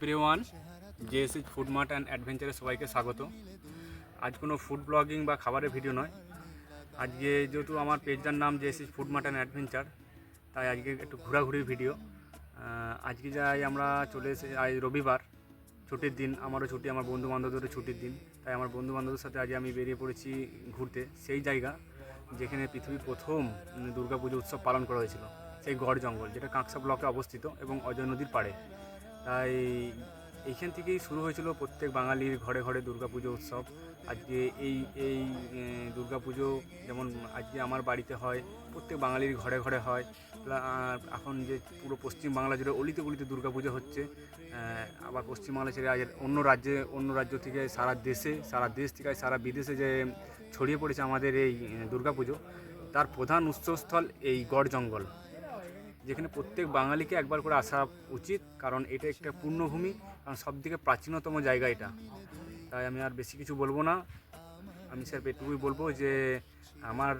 প্রিয় one JSH food mart and অ্যাডভেঞ্চারে সবাইকে স্বাগত। আজ কোনো ফুড ব্লগিং বা খাবারের ভিডিও নয়। আজকে যেহেতু আমার পেজটার নাম JSH food mart and adventure, তাই আজকে একটু ঘোরাঘুরির ভিডিও। আজকে যাই আমরা চলে এসে আজ রবিবার, ছুটির দিন, আমারও ছুটি, আমার বন্ধু বান্ধবদেরও ছুটির দিন। তাই আমার বন্ধু বান্ধবের সাথে আজ আমি বেরিয়ে পড়েছি ঘুরতে। সেই জায়গা যেখানে পৃথিবীর প্রথম দুর্গাপুজো উৎসব পালন করা হয়েছিল, সেই গড় জঙ্গল, যেটা কাঁকসা ব্লকে অবস্থিত এবং অজয় নদীর পাড়ে। তাই এইখান থেকেই শুরু হয়েছিল প্রত্যেক বাঙালির ঘরে ঘরে দুর্গাপুজো উৎসব। আজকে এই এই দুর্গাপুজো যেমন আজকে আমার বাড়িতে হয়, প্রত্যেক বাঙালির ঘরে ঘরে হয়। এখন যে পুরো পশ্চিম বাংলা জুড়ে অলিতে গলিতে দুর্গাপুজো হচ্ছে আবার পশ্চিমবাংলা ছেড়ে আজ অন্য রাজ্যে, অন্য রাজ্য থেকে সারা দেশে, সারা দেশ থেকে সারা বিদেশে যে ছড়িয়ে পড়েছে আমাদের এই দুর্গাপুজো, তার প্রধান উৎসস্থল এই গড় জঙ্গল। যেখানে প্রত্যেক বাঙালিকে একবার করে আসা উচিত, কারণ এটা একটা পূর্ণভূমি, কারণ সবথেকে প্রাচীনতম জায়গা এটা। তাই আমি আর বেশি কিছু বলব না। আমি স্যার এটুকুই বলব যে, আমার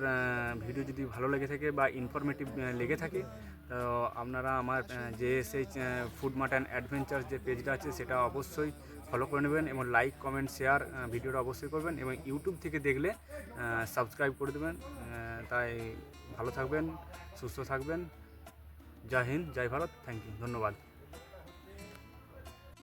ভিডিও যদি ভালো লেগে থাকে বা ইনফরমেটিভ লেগে থাকে, তো আপনারা আমার যে সেই ফুড মার্ট অ্যান্ড অ্যাডভেঞ্চার যে পেজটা আছে, সেটা অবশ্যই ফলো করে নেবেন এবং লাইক কমেন্ট শেয়ার ভিডিওটা অবশ্যই করবেন এবং ইউটিউব থেকে দেখলে সাবস্ক্রাইব করে দেবেন। তাই ভালো থাকবেন, সুস্থ থাকবেন। জয় হিন্দ জয় ভারত থ্যাংক ইউ ধন্যবাদ।